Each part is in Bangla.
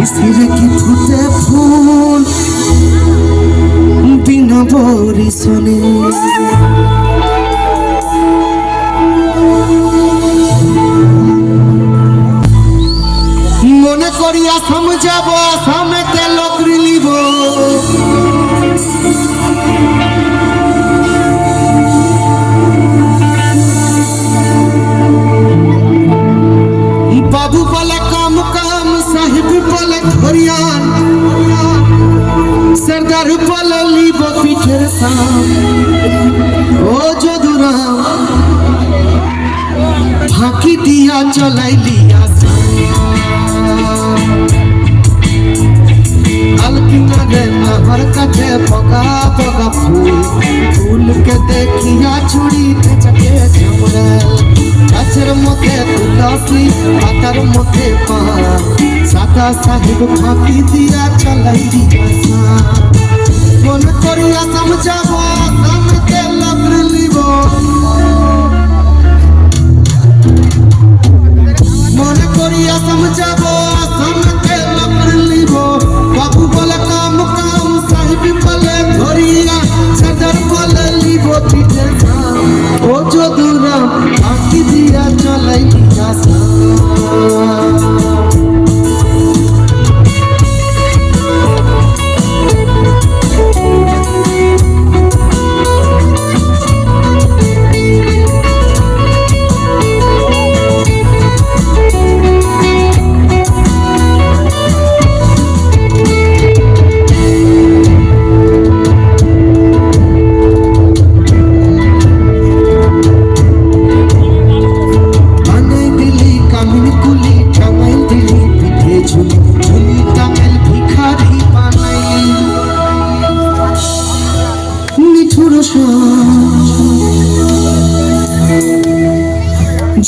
শিশিরে কি ফুটে ফুল বিনা পরিশনে মনে করি আসাম যাব লোক হরিয়ান, সর্দার পালালি বপিঠের সাম ও যদুরাম, ফাঁকি দিয়া চলাইলি আমার কাছে পকা পকা ফুল। ফুলকে দেখিয়া ছুড়িতে চাকে চামড়া গাছের মধ্যে দাসি আকার মধ্যে পা। সাদা সাহেব ফাঁকি দিয়া চালাই দিয়া মন করিয়া সমঝাবা সামনে লগ্ন নিব।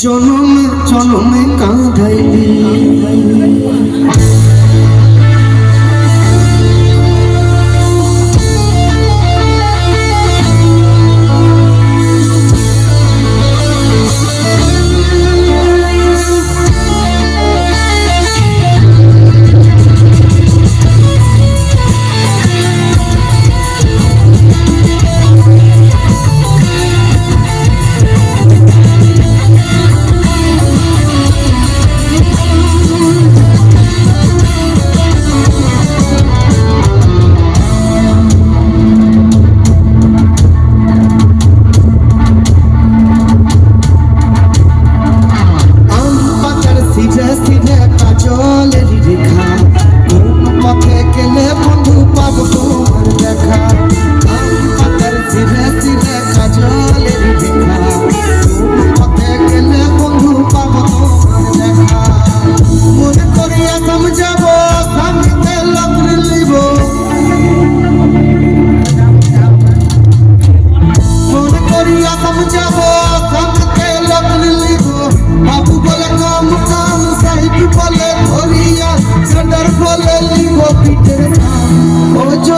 জনমে জনমে কাঁধাইলি।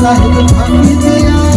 সাহেব ভাঙিতে